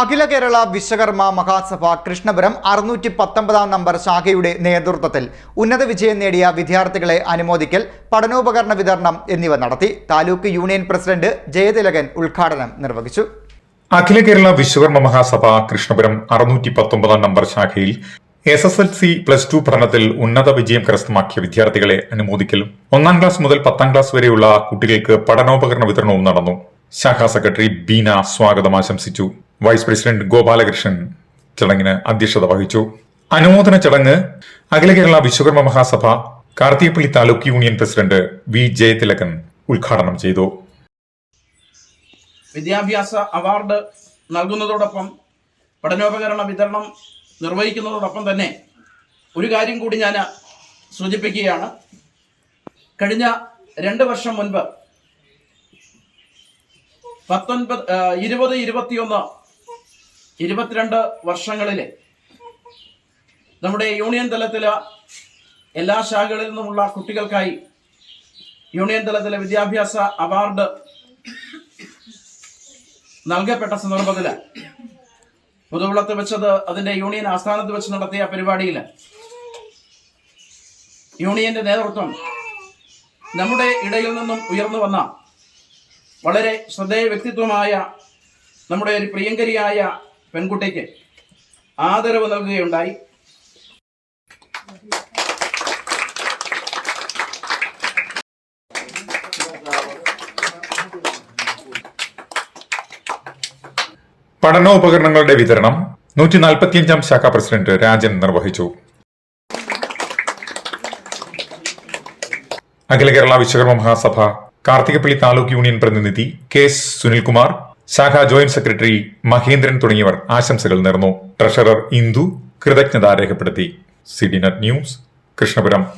അഖില കേരള വിശ്വകർമ്മ മഹാസഭ കൃഷ്ണപുരം അറുന്നൂറ്റി പത്തൊമ്പതാം നമ്പർ ശാഖയുടെ നേതൃത്വത്തിൽ ഉന്നത വിജയം നേടിയ വിദ്യാർത്ഥികളെ അനുമോദിക്കൽ പഠനോപകരണ വിതരണം എന്നിവ നടത്തി. താലൂക്ക് യൂണിയൻ പ്രസിഡന്റ് ജയതിലകൻ ഉദ്ഘാടനം നിർവഹിച്ചു. അഖില കേരള വിശ്വകർമ്മ മഹാസഭ കൃഷ്ണപുരം അറുന്നൂറ്റി പത്തൊമ്പതാം നമ്പർ ശാഖയിൽ S S L C plus two പഠനത്തിൽ ഉന്നത വിജയം കരസ്ഥമാക്കിയ വിദ്യാർത്ഥികളെ അനുമോദിക്കലും ഒന്നാം ക്ലാസ് മുതൽ പത്താം ക്ലാസ് വരെയുള്ള കുട്ടികൾക്ക് പഠനോപകരണ വിതരണവും നടന്നു. ശാഖാ സെക്രട്ടറി ബീന സ്വാഗതം ആശംസിച്ചു. വൈസ് പ്രസിഡന്റ് ഗോപാലകൃഷ്ണൻ ചടങ്ങിന് അധ്യക്ഷത വഹിച്ചു. അനുമോദന ചടങ്ങ് Akhila Kerala Vishwakarma Mahasabha Karthikappally taluk union president V Jayathilakan ഉദ്ഘാടനം ചെയ്തു. വിദ്യാഭ്യാസ അവാർഡ് നൽകുന്നതോടൊപ്പം പഠനോപകരണ വിതരണം നിർവഹിക്കുന്നതോടൊപ്പം തന്നെ ഒരു കാര്യം കൂടി ഞാൻ സൂചിപ്പിക്കുകയാണ്. കഴിഞ്ഞ രണ്ട് വർഷം മുൻപ് പത്തൊൻപത് ഇരുപത് ഇരുപത്തിയൊന്ന് ഇരുപത്തിരണ്ട് വർഷങ്ങളിലെ നമ്മുടെ യൂണിയൻ തലത്തിൽ എല്ലാ ശാഖകളിൽ നിന്നുമുള്ള കുട്ടികൾക്കായി യൂണിയൻ തലത്തിലെ വിദ്യാഭ്യാസ അവാർഡ് നൽകപ്പെട്ട സന്ദർഭത്തിൽ മുതുകുളത്ത് വെച്ചത് അതിന്റെ യൂണിയൻ ആസ്ഥാനത്ത് വെച്ച് നടത്തിയ പരിപാടിയിൽ യൂണിയന്റെ നേതൃത്വം നമ്മുടെ ഇടയിൽ നിന്നും ഉയർന്നു വന്ന വളരെ ശ്രദ്ധേയ വ്യക്തിത്വമായ നമ്മുടെ ഒരു പ്രിയങ്കരിയായ പെൺകുട്ടിക്ക് ആദരവ് നൽകുകയുണ്ടായി. പഠനോപകരണങ്ങളുടെ വിതരണം നൂറ്റി നാൽപ്പത്തിയഞ്ചാം ശാഖ പ്രസിഡന്റ് രാജൻ നിർവഹിച്ചു. അഖില കേരള വിശ്വകർമ്മ മഹാസഭ കാർത്തികപ്പള്ളി താലൂക്ക് യൂണിയൻ പ്രതിനിധി കെ സുനിൽകുമാർ ശാഖാ ജോയിന്റ് സെക്രട്ടറി മഹേന്ദ്രൻ തുടങ്ങിയവർ ആശംസകൾ നേർന്നു. ട്രഷറർ ഇന്ദു കൃതജ്ഞത രേഖപ്പെടുത്തി. C D net news Krishnapuram.